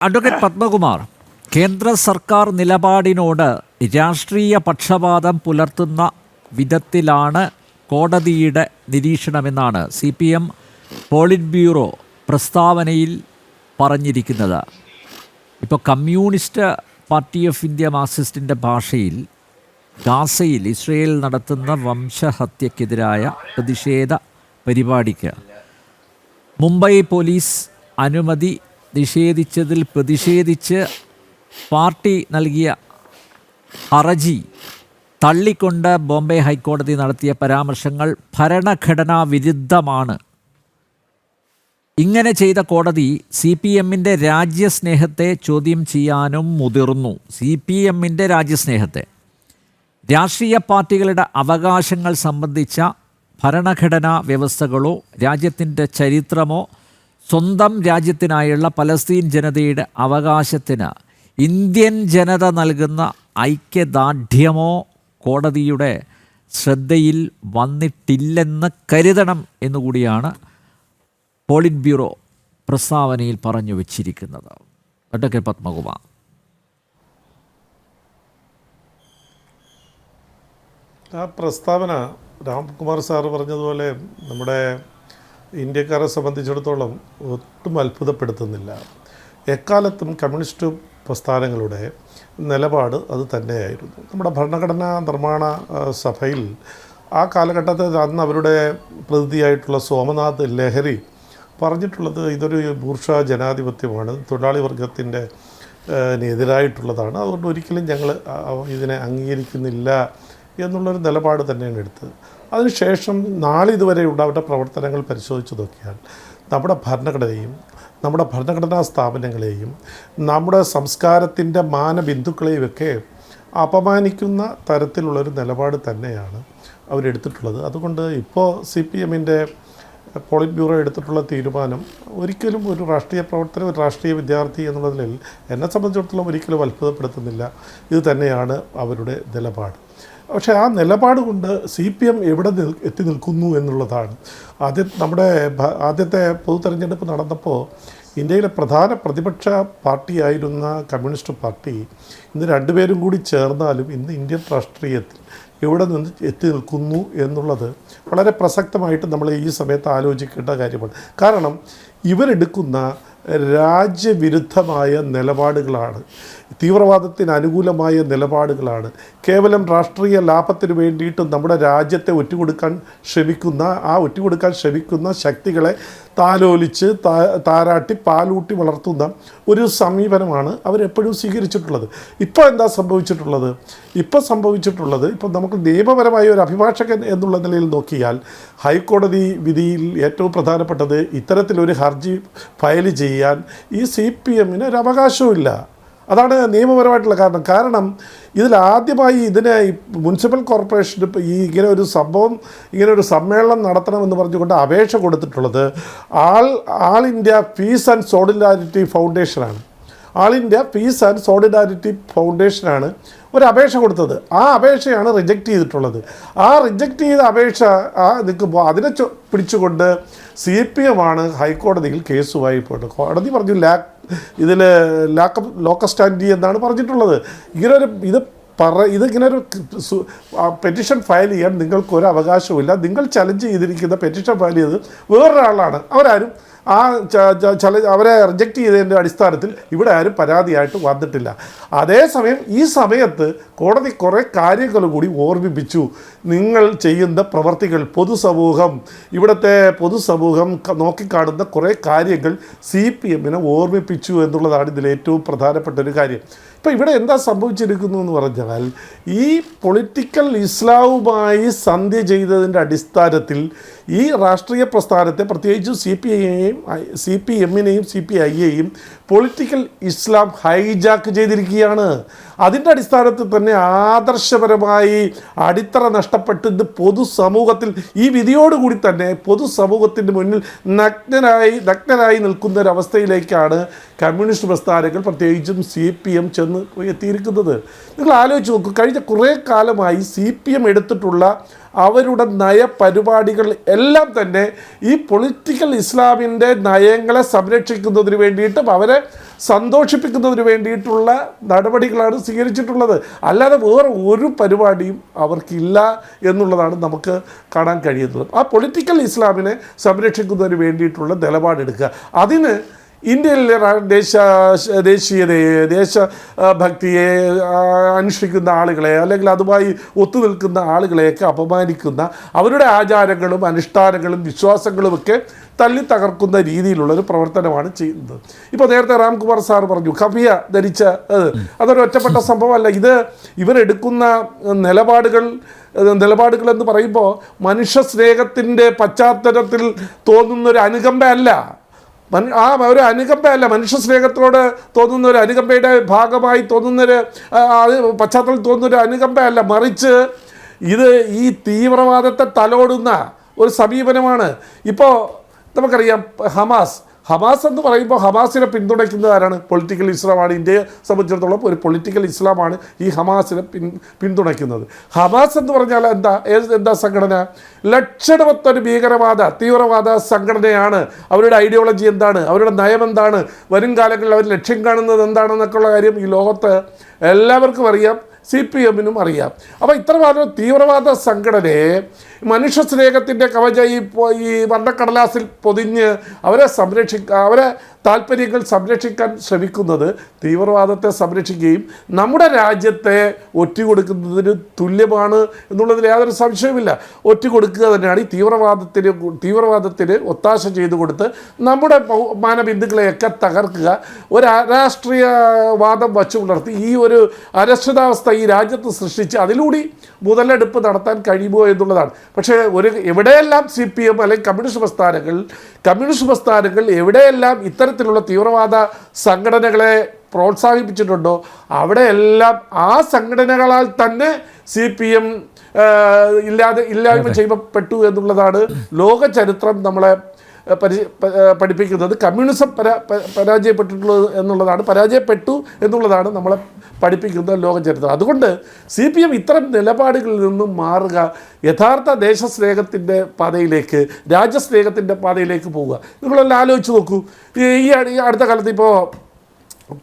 Advocate Padmakumar കേന്ദ്ര സർക്കാർ നിലപാടിനോട് രാഷ്ട്രീയ പക്ഷപാതം പുലർത്തുന്ന വിധത്തിലാണ് കോടതിയുടെ നിരീക്ഷണമെന്നാണ് C P M polit bureau പ്രസ്താവനയിൽ പറഞ്ഞിരിക്കുന്നത് ഇപ്പോൾ കമ്മ്യൂണിസ്റ്റ് പാർട്ടി ഓഫ് ഇന്ത്യ മാർക്സിസ്റ്റിന്റെ ഭാഷയിൽ ഗാസയിൽ ഇസ്രയേൽ നടത്തുന്ന വംശഹത്യക്കെതിരായ പ്രതിഷേധ പരിപാടിക്ക് മുംബൈ പോലീസ് അനുമതി നിഷേധിച്ചതിൽ പ്രതിഷേധിച്ച് പാർട്ടി നൽകിയ ഹർജി തള്ളിക്കൊണ്ട് ബോംബെ ഹൈക്കോടതി നടത്തിയ പരാമർശങ്ങൾ ഭരണഘടനാ വിരുദ്ധമാണ്. ഇങ്ങനെ ചെയ്ത കോടതി സി പി എമ്മിന്റെ രാജ്യസ്നേഹത്തെ ചോദ്യം ചെയ്യാനും മുതിർന്നു. സി പി എമ്മിന്റെ രാജ്യസ്നേഹത്തെ. രാഷ്ട്രീയ പാർട്ടികളുടെ അവകാശങ്ങൾ സംബന്ധിച്ച ഭരണഘടനാ വ്യവസ്ഥകളോ രാജ്യത്തിന്റെ ചരിത്രമോ സ്വന്തം രാജ്യത്തിനായുള്ള പലസ്തീൻ ജനതയുടെ അവകാശത്തിന് ഇന്ത്യൻ ജനത നൽകുന്ന ഐക്യദാർഢ്യമോ കോടതിയുടെ ശ്രദ്ധയിൽ വന്നിട്ടില്ലെന്ന് കരുതണം എന്നുകൂടിയാണ് പോളിറ്റ് ബ്യൂറോ പ്രസ്താവനയിൽ പറഞ്ഞു വച്ചിരിക്കുന്നത്. അഡ്വക്കേറ്റ് പത്മകുമാർ. ആ പ്രസ്താവന രാംകുമാർ സാർ പറഞ്ഞതുപോലെ നമ്മുടെ ഇന്ത്യക്കാരെ സംബന്ധിച്ചിടത്തോളം ഒട്ടും അത്ഭുതപ്പെടുത്തുന്നില്ല. എക്കാലത്തും കമ്മ്യൂണിസ്റ്റ് പ്രസ്ഥാനങ്ങളുടെ നിലപാട് അത് തന്നെയായിരുന്നു. നമ്മുടെ ഭരണഘടനാ നിർമ്മാണ സഭയിൽ ആ കാലഘട്ടത്തിൽ അന്ന് അവരുടെ പ്രതിനിധിയായിട്ടുള്ള സോമനാഥ് ലഹരി പറഞ്ഞിട്ടുള്ളത് ഇതൊരു ബൂർഷ ജനാധിപത്യമാണ് തൊഴിലാളി വർഗത്തിന്റെ എതിരായിട്ടുള്ളതാണ് അതുകൊണ്ട് ഒരിക്കലും ഞങ്ങൾ ഇതിനെ അംഗീകരിക്കുന്നില്ല എന്നുള്ളൊരു നിലപാട് തന്നെയാണ് എടുത്തത്. അതിനുശേഷം നാളിതുവരെ അവരുടെ പ്രവർത്തനങ്ങൾ പരിശോധിച്ച് നോക്കിയാൽ നമ്മുടെ ഭരണഘടനയും നമ്മുടെ ഭരണഘടനാ സ്ഥാപനങ്ങളെയും നമ്മുടെ സംസ്കാരത്തിന്റെ മാനബിന്ദുക്കളെയും ഒക്കെ അപമാനിക്കുന്ന തരത്തിലുള്ളൊരു നിലപാട് തന്നെയാണ് അവരെടുത്തിട്ടുള്ളത്. അതുകൊണ്ട് ഇപ്പോൾ സി പി എമ്മിന്റെ പോളിറ്റ് ബ്യൂറോ എടുത്തിട്ടുള്ള തീരുമാനം ഒരിക്കലും ഒരു രാഷ്ട്രീയ പ്രവർത്തനം ഒരു രാഷ്ട്രീയ വിദ്യാർത്ഥി എന്നുള്ളതിൽ എന്നെ സംബന്ധിച്ചിടത്തോളം ഒരിക്കലും അത്ഭുതപ്പെടുത്തുന്നില്ല. ഇത് തന്നെയാണ് അവരുടെ നിലപാട്. പക്ഷേ ആ നിലപാട് കൊണ്ട് സി പി എം എവിടെ എത്തി നിൽക്കുന്നു എന്നുള്ളതാണ്. ആദ്യം നമ്മുടെ ആദ്യത്തെ പൊതു തെരഞ്ഞെടുപ്പ് നടന്നപ്പോൾ ഇന്ത്യയിലെ പ്രധാന പ്രതിപക്ഷ പാർട്ടിയായിരുന്ന കമ്മ്യൂണിസ്റ്റ് പാർട്ടി ഇന്ന് രണ്ടുപേരും കൂടി ചേർന്നാലും ഇന്ന് ഇന്ത്യൻ രാഷ്ട്രീയത്തിൽ എവിടെ നിന്ന് എത്തി നിൽക്കുന്നു എന്നുള്ളത് വളരെ പ്രസക്തമായിട്ട് നമ്മൾ ഈ സമയത്ത് ആലോചിക്കേണ്ട കാര്യമാണ്. കാരണം ഇവരെടുക്കുന്ന രാജ്യവിരുദ്ധമായ നിലപാടുകളാണ്. തീവ്രവാദത്തിന് അനുകൂലമായ നിലപാടുകളാണ്. കേവലം രാഷ്ട്രീയ ലാഭത്തിന് വേണ്ടിയിട്ട് നമ്മുടെ രാജ്യത്തെ ഒറ്റുകൊടുക്കാൻ ശ്രമിക്കുന്ന ആ ഒറ്റുകൊടുക്കാൻ ശ്രമിക്കുന്ന ശക്തികളെ താലോലിച്ച് താരാട്ടി പാലൂട്ടി വളർത്തുന്ന ഒരു സമീപനമാണ് അവരെപ്പോഴും സ്വീകരിച്ചിട്ടുള്ളത്. ഇപ്പോൾ എന്താ സംഭവിച്ചിട്ടുള്ളത്? ഇപ്പോൾ സംഭവിച്ചിട്ടുള്ളത് ഇപ്പോൾ നമുക്ക് നിയമപരമായ ഒരു അഭിഭാഷകൻ എന്നുള്ള നിലയിൽ നോക്കിയാൽ ഹൈക്കോടതി വിധിയിൽ ഏറ്റവും പ്രധാനപ്പെട്ടത് ഇത്തരത്തിലൊരു ഹർജി ഫയൽ ചെയ്യാൻ ഈ സി പി എമ്മിന് ഒരു അവകാശവുമില്ല. അതാണ് നിയമപരമായിട്ടുള്ള കാരണം. കാരണം ഇതിൽ ആദ്യമായി ഇതിനെ മുനിസിപ്പൽ കോർപ്പറേഷൻ ഈ ഇങ്ങനെ ഒരു സംഭവം ഇങ്ങനെ ഒരു സമ്മേളനം നടത്തണമെന്ന് പറഞ്ഞുകൊണ്ട് അപേക്ഷ കൊടുത്തിട്ടുള്ളത് all all India peace and solidarity ഫൗണ്ടേഷനാണ്. All India peace and solidarity ഫൗണ്ടേഷനാണ് ഒരു അപേക്ഷ കൊടുത്തത്. ആ അപേക്ഷയാണ് റിജക്റ്റ് ചെയ്തിട്ടുള്ളത്. ആ റിജക്റ്റ് ചെയ്ത അപേക്ഷ ആ നിൽക്കുമ്പോൾ അതിനെ പിടിച്ചുകൊണ്ട് സി പി എം ആണ് ഹൈക്കോടതിയിൽ കേസുമായി പോയിട്ട് കോടതി പറഞ്ഞു ലാക്ക് ഇതിൽ ലാക്ക് ലോക്കസ്റ്റാൻഡി എന്നാണ് പറഞ്ഞിട്ടുള്ളത്. ഇങ്ങനൊരു ഇത് പറ ഇതിങ്ങനെ ഒരു പെറ്റിഷൻ ഫയൽ ചെയ്യാൻ നിങ്ങൾക്ക് ഒരു അവകാശവുമില്ല നിങ്ങൾ ചലഞ്ച് ചെയ്തിരിക്കുന്ന പെറ്റിഷൻ ഫയൽ ചെയ്തത് വേറൊരാളാണ്. അവരാരും ആ ചല അവരെ റിജക്റ്റ് ചെയ്തതിന്റെ അടിസ്ഥാനത്തിൽ ഇവിടെ ആരും പരാതിയായിട്ട് വന്നിട്ടില്ല. അതേസമയം ഈ സമയത്ത് കോടതി കുറേ കാര്യങ്ങൾ കൂടി ഓർമ്മിപ്പിച്ചു. നിങ്ങൾ ചെയ്യുന്ന പ്രവർത്തികൾ പൊതുസമൂഹം ഇവിടുത്തെ പൊതുസമൂഹം നോക്കിക്കാണുന്ന കുറേ കാര്യങ്ങൾ സി പി എമ്മിനെ ഓർമ്മിപ്പിച്ചു എന്നുള്ളതാണ് ഇതിൽ ഏറ്റവും പ്രധാനപ്പെട്ട ഒരു കാര്യം. ഇപ്പം ഇവിടെ എന്താ സംഭവിച്ചിരിക്കുന്നു എന്ന് പറഞ്ഞാൽ ഈ പൊളിറ്റിക്കൽ ഇസ്ലാവുമായി സന്ധ്യ ചെയ്തതിന്റെ അടിസ്ഥാനത്തിൽ ഈ രാഷ്ട്രീയ പ്രസ്ഥാനത്തെ പ്രത്യേകിച്ച് സി പി ഐയെയും സി പി എമ്മിനെയും സി പി ഐയെയും പൊളിറ്റിക്കൽ ഇസ്ലാം ഹൈജാക്ക് ചെയ്തിരിക്കുകയാണ്. അതിന്റെ അടിസ്ഥാനത്തിൽ തന്നെ ആദർശപരമായി അടിത്തറ നഷ്ടപ്പെട്ട് ഇന്ന് പൊതുസമൂഹത്തിൽ ഈ വിധിയോടുകൂടി തന്നെ പൊതുസമൂഹത്തിന്റെ മുന്നിൽ നഗ്നരായി നഗ്നനായി നിൽക്കുന്ന ഒരവസ്ഥയിലേക്കാണ് കമ്മ്യൂണിസ്റ്റ് പ്രസ്ഥാനങ്ങൾ പ്രത്യേകിച്ചും സി പി എം ചെന്ന് എത്തിയിരിക്കുന്നത്. നിങ്ങൾ ആലോചിച്ച് നോക്കൂ കഴിഞ്ഞ കുറേ കാലമായി സി പി എം എടുത്തിട്ടുള്ള അവരുടെ നയപരിപാടികൾ എല്ലാം തന്നെ ഈ പൊളിറ്റിക്കൽ ഇസ്ലാമിന്റെ നയങ്ങളെ സംരക്ഷിക്കുന്നതിന് വേണ്ടിയിട്ടും അവരെ സന്തോഷിപ്പിക്കുന്നതിന് വേണ്ടിയിട്ടുള്ള നടപടികളാണ് സ്വീകരിച്ചിട്ടുള്ളത്. അല്ലാതെ വേറെ ഒരു പരിപാടിയും അവർക്കില്ല എന്നുള്ളതാണ് നമുക്ക് കാണാൻ കഴിയുന്നത്. ആ പൊളിറ്റിക്കൽ ഇസ്ലാമിനെ സംരക്ഷിക്കുന്നതിന് വേണ്ടിയിട്ടുള്ള നിലപാടെടുക്കുക. അതിന് ഇന്ത്യയിലെ ദേശ ദേശീയതയെ ദേശഭക്തിയെ അനുഷ്ഠിക്കുന്ന ആളുകളെ അല്ലെങ്കിൽ അതുമായി ഒത്തുനിൽക്കുന്ന ആളുകളെയൊക്കെ അപമാനിക്കുന്ന അവരുടെ ആചാരങ്ങളും അനുഷ്ഠാനങ്ങളും വിശ്വാസങ്ങളുമൊക്കെ തല്ലി തകർക്കുന്ന രീതിയിലുള്ള ഒരു പ്രവർത്തനമാണ് ചെയ്യുന്നത്. ഇപ്പോൾ നേരത്തെ രാംകുമാർ സാർ പറഞ്ഞു കഫിയ ധരിച്ച അത് അതൊരു ഒറ്റപ്പെട്ട സംഭവമല്ല. ഇത് ഇവരെടുക്കുന്ന നിലപാടുകൾ നിലപാടുകൾ എന്ന് പറയുമ്പോൾ മനുഷ്യ സ്നേഹത്തിന്റെ പശ്ചാത്തലത്തിൽ തോന്നുന്ന ഒരു അനുകമ്പ അല്ല ആ ഒരു അനുകമ്പയല്ല. മനുഷ്യ സ്നേഹത്തോട് തോന്നുന്ന ഒരു അനുകമ്പയുടെ ഭാഗമായി തോന്നുന്നൊരു അത് പശ്ചാത്തലത്തിൽ തോന്നുന്ന ഒരു അനുകമ്പയല്ല. മറിച്ച് ഇത് ഈ തീവ്രവാദത്തെ തലോടുന്ന ഒരു സമീപനമാണ്. ഇപ്പോൾ നമുക്കറിയാം ഹമാസ് ഹമാസ് എന്ന് പറയുമ്പോൾ ഹമാസിനെ പിന്തുണയ്ക്കുന്നത് ആരാണ്? പൊളിറ്റിക്കൽ ഇസ്ലാമാണ് ഇന്ത്യയെ സംബന്ധിച്ചിടത്തോളം ഒരു പൊളിറ്റിക്കൽ ഇസ്ലാമാണ് ഈ ഹമാസിനെ പിൻ പിന്തുണയ്ക്കുന്നത്. ഹമാസ് എന്ന് പറഞ്ഞാൽ എന്താ? എന്താ സംഘടന? ലക്ഷണമൊത്തൊരു ഭീകരവാദ തീവ്രവാദ സംഘടനയാണ്. അവരുടെ ഐഡിയോളജി എന്താണ്? അവരുടെ നയം എന്താണ്? വരും കാലങ്ങളിൽ അവർ ലക്ഷ്യം കാണുന്നത് എന്താണെന്നൊക്കെയുള്ള കാര്യം ഈ ലോകത്ത് എല്ലാവർക്കും അറിയാം. സി പി എമ്മിനും അറിയാം. അപ്പോൾ ഇത്രമാത്രം തീവ്രവാദ സംഘടനയെ മനുഷ്യ സ്നേഹത്തിന്റെ കവച ഈ ഈ വർണക്കടലാസിൽ പൊതിഞ്ഞ് അവരെ സംരക്ഷിക്കുക അവരെ താല്പര്യങ്ങൾ സംരക്ഷിക്കാൻ ശ്രമിക്കുന്നത് തീവ്രവാദത്തെ സംരക്ഷിക്കുകയും നമ്മുടെ രാജ്യത്തെ ഒറ്റുകൊടുക്കുന്നതിന് തുല്യമാണ് എന്നുള്ളതിൽ യാതൊരു സംശയവുമില്ല. ഒറ്റുകൊടുക്കുക തന്നെയാണ് ഈ തീവ്രവാദത്തിന് തീവ്രവാദത്തിന് ഒത്താശ ചെയ്തു കൊടുത്ത് നമ്മുടെ മാനബിന്ദുക്കളെയൊക്കെ തകർക്കുക. ഒരു രാഷ്ട്രീയവാദം വച്ചു പുലർത്തി ഈ ഒരു അരക്ഷിതാവസ്ഥ ഈ രാജ്യത്ത് സൃഷ്ടിച്ച് അതിലൂടെ മുതലെടുപ്പ് നടത്താൻ കഴിയുമോ എന്നുള്ളതാണ്. പക്ഷേ ഒരു എവിടെയെല്ലാം സി പി എം അല്ലെങ്കിൽ കമ്മ്യൂണിസ്റ്റ് പ്രസ്ഥാനങ്ങൾ കമ്മ്യൂണിസ്റ്റ് പ്രസ്ഥാനങ്ങൾ എവിടെയെല്ലാം ഇത്തരത്തിലുള്ള തീവ്രവാദ സംഘടനകളെ പ്രോത്സാഹിപ്പിച്ചിട്ടുണ്ടോ അവിടെയെല്ലാം ആ സംഘടനകളാൽ തന്നെ സി പി എം ഇല്ലാതെ ഇല്ലായ്മ ചെയ്യപ്പെട്ടു എന്നുള്ളതാണ് ലോക ചരിത്രം നമ്മളെ പരി പഠിപ്പിക്കുന്നത്. കമ്മ്യൂണിസം പരാ പരാജയപ്പെട്ടിട്ടുള്ളത് എന്നുള്ളതാണ് പരാജയപ്പെട്ടു എന്നുള്ളതാണ് നമ്മളെ പഠിപ്പിക്കുന്ന ലോക ചരിത്രം. അതുകൊണ്ട് സി പി എം ഇത്തരം നിലപാടുകളിൽ നിന്നും മാറുക യഥാർത്ഥ ദേശസ്നേഹത്തിന്റെ പാതയിലേക്ക് രാജ്യസ്നേഹത്തിന്റെ പാതയിലേക്ക് പോവുക. നിങ്ങളെല്ലാം ആലോചിച്ച് നോക്കൂ. ഈ ഈ അടി- ഈ അടുത്ത കാലത്ത് ഇപ്പോൾ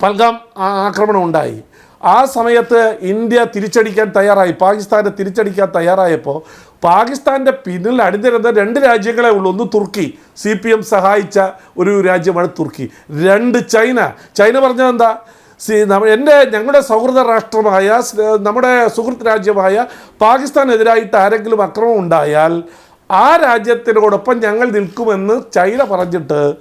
പൽഗാം ആക്രമണം ഉണ്ടായി. ആ സമയത്ത് ഇന്ത്യ തിരിച്ചടിക്കാൻ തയ്യാറായി. പാകിസ്ഥാനെ തിരിച്ചടിക്കാൻ തയ്യാറായപ്പോൾ പാകിസ്ഥാന്റെ പിന്നിൽ അണിനിരുന്ന രണ്ട് രാജ്യങ്ങളെ ഉള്ളൂ. ഒന്ന് തുർക്കി. സി പി എം സഹായിച്ച ഒരു രാജ്യമാണ് തുർക്കി. രണ്ട് ചൈന. ചൈന പറഞ്ഞത് എന്താ എന്റെ ഞങ്ങളുടെ സൗഹൃദ രാഷ്ട്രമായ സ്- നമ്മുടെ സുഹൃത്ത് രാജ്യമായ പാകിസ്ഥാനെതിരായിട്ട് ആരെങ്കിലും അക്രമം ഉണ്ടായാൽ ആ രാജ്യത്തിനോടൊപ്പം ഞങ്ങൾ നിൽക്കുമെന്ന് ചൈന പറഞ്ഞിട്ട്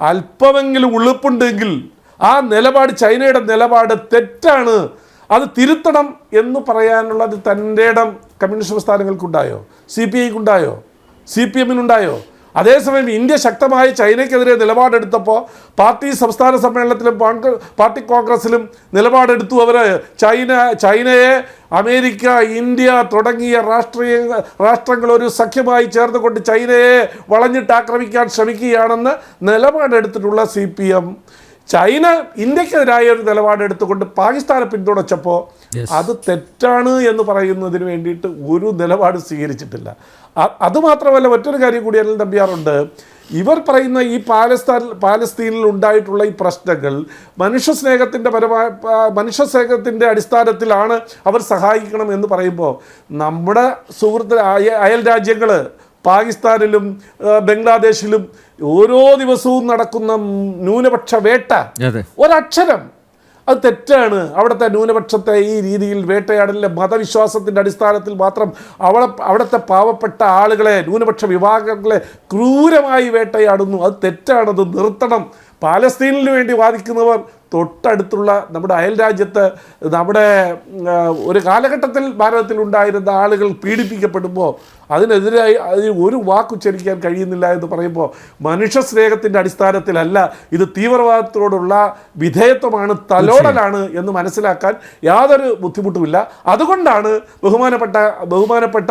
അല്പമെങ്കിലും ഉളുപ്പുണ്ടെങ്കിൽ ആ നിലപാട് ചൈനയുടെ നിലപാട് തെറ്റാണ്. അത് തിരുത്തണം എന്ന് പറയാനുള്ളത് തന്റെ ഇടം കമ്മ്യൂണിസ്റ്റ് പ്രസ്ഥാനങ്ങൾക്കുണ്ടായോ? സി പി ഐക്കുണ്ടായോ? സി പി എമ്മിനുണ്ടായോ? അതേസമയം ഇന്ത്യ ശക്തമായി ചൈനയ്ക്കെതിരെ നിലപാടെടുത്തപ്പോൾ പാർട്ടി സംസ്ഥാന സമ്മേളനത്തിലും പാർട്ടി കോൺഗ്രസിലും നിലപാടെടുത്തു. അവർ ചൈന ചൈനയെ അമേരിക്ക ഇന്ത്യ തുടങ്ങിയ രാഷ്ട്രീയ രാഷ്ട്രങ്ങൾ ഒരു സഖ്യമായി ചേർന്നുകൊണ്ട് ചൈനയെ വളഞ്ഞിട്ട് ആക്രമിക്കാൻ ശ്രമിക്കുകയാണെന്ന് നിലപാടെടുത്തിട്ടുള്ള സി പി എം. ചൈന ഇന്ത്യക്കെതിരായ ഒരു നിലപാടെടുത്തുകൊണ്ട് പാകിസ്ഥാനെ പിന്തുണച്ചപ്പോൾ അത് തെറ്റാണ് എന്ന് പറയുന്നതിന് വേണ്ടിയിട്ട് ഒരു നിലപാട് സ്വീകരിച്ചിട്ടില്ല. അതുമാത്രമല്ല മറ്റൊരു കാര്യം കൂടി അനിൽ തമ്പിയാറുണ്ട് ഇവർ പറയുന്ന ഈ പാലസ്താൻ പാലസ്തീനിൽ ഉണ്ടായിട്ടുള്ള ഈ പ്രശ്നങ്ങൾ മനുഷ്യ സ്നേഹത്തിന്റെ പരമായ മനുഷ്യസ്നേഹത്തിന്റെ മനുഷ്യ സ്നേഹത്തിന്റെ അടിസ്ഥാനത്തിലാണ് അവർ സഹായിക്കണം എന്ന് പറയുമ്പോൾ നമ്മുടെ സുഹൃത്ത് അയൽ രാജ്യങ്ങൾ പാകിസ്ഥാനിലും ബംഗ്ലാദേശിലും ഓരോ ദിവസവും നടക്കുന്ന ന്യൂനപക്ഷ വേട്ട. ഒരക്ഷരം. അത് തെറ്റാണ്. അവിടുത്തെ ന്യൂനപക്ഷത്തെ ഈ രീതിയിൽ വേട്ടയാടലിലെ മതവിശ്വാസത്തിന്റെ അടിസ്ഥാനത്തിൽ മാത്രം അവളെ അവിടുത്തെ പാവപ്പെട്ട ആളുകളെ ന്യൂനപക്ഷ വിഭാഗങ്ങളെ ക്രൂരമായി വേട്ടയാടുന്നു. അത് തെറ്റാണത് നിർത്തണം. പാലസ്തീനിന് വേണ്ടി വാദിക്കുന്നവർ തൊട്ടടുത്തുള്ള നമ്മുടെ അയൽ രാജ്യത്ത് നമ്മുടെ ഒരു കാലഘട്ടത്തിൽ ഭാരതത്തിൽ ഉണ്ടായിരുന്ന ആളുകൾ പീഡിപ്പിക്കപ്പെടുമ്പോൾ അതിനെതിരായി അതിന് ഒരു വാക്കുച്ചരിക്കാൻ കഴിയുന്നില്ല എന്ന് പറയുമ്പോൾ മനുഷ്യ സ്നേഹത്തിന്റെ അടിസ്ഥാനത്തിലല്ല ഇത് തീവ്രവാദത്തോടുള്ള വിധേയത്വമാണ് തലോടലാണ് എന്ന് മനസ്സിലാക്കാൻ യാതൊരു ബുദ്ധിമുട്ടുമില്ല. അതുകൊണ്ടാണ് ബഹുമാനപ്പെട്ട ബഹുമാനപ്പെട്ട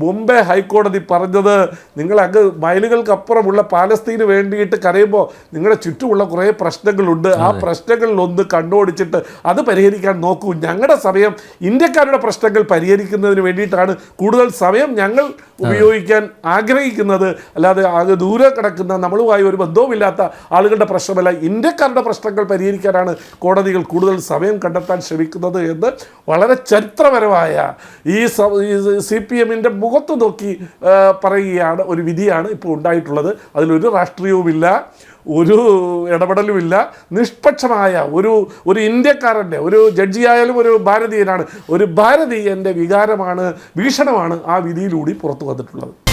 ബോംബെ ഹൈക്കോടതി പറഞ്ഞത് നിങ്ങൾ അങ്ങ് മൈലുകൾക്കപ്പുറമുള്ള പാലസ്തീന് വേണ്ടിയിട്ട് കരയുമ്പോൾ നിങ്ങളുടെ ചുറ്റുമുള്ള കുറേ പ്രശ്നങ്ങളുണ്ട്. ആ പ്രശ്നങ്ങൾ പ്രശ്നങ്ങളിൽ ഒന്ന് കണ്ണോടിച്ചിട്ട് അത് പരിഹരിക്കാൻ നോക്കൂ. ഞങ്ങളുടെ സമയം ഇന്ത്യക്കാരുടെ പ്രശ്നങ്ങൾ പരിഹരിക്കുന്നതിന് വേണ്ടിയിട്ടാണ് കൂടുതൽ സമയം ഞങ്ങൾ ഉപയോഗിക്കാൻ ആഗ്രഹിക്കുന്നത്. അല്ലാതെ ആകെ ദൂരെ കിടക്കുന്ന നമ്മളുമായി ഒരു ബന്ധവുമില്ലാത്ത ആളുകളുടെ പ്രശ്നമല്ല. ഇന്ത്യക്കാരുടെ പ്രശ്നങ്ങൾ പരിഹരിക്കാനാണ് കോടതികൾ കൂടുതൽ സമയം കണ്ടെത്താൻ ശ്രമിക്കുന്നത് എന്ന് വളരെ ചരിത്രപരമായ ഈ സി പി എമ്മിന്റെ മുഖത്ത് നോക്കി പറയുകയാണ് ഒരു വിധിയാണ് ഇപ്പോൾ ഉണ്ടായിട്ടുള്ളത്. അതിലൊരു രാഷ്ട്രീയവുമില്ല ഒരു ഇടപെടലുമില്ല. നിഷ്പക്ഷമായ ഒരു ഒരു ഇന്ത്യക്കാരന്റെ ഒരു ജഡ്ജിയായാലും ഒരു ഭാരതീയനാണ് ഒരു ഭാരതീയന്റെ വികാരമാണ് ഭീഷണമാണ് ആ വിധിയിലൂടെ പുറത്തു വന്നിട്ടുള്ളത്.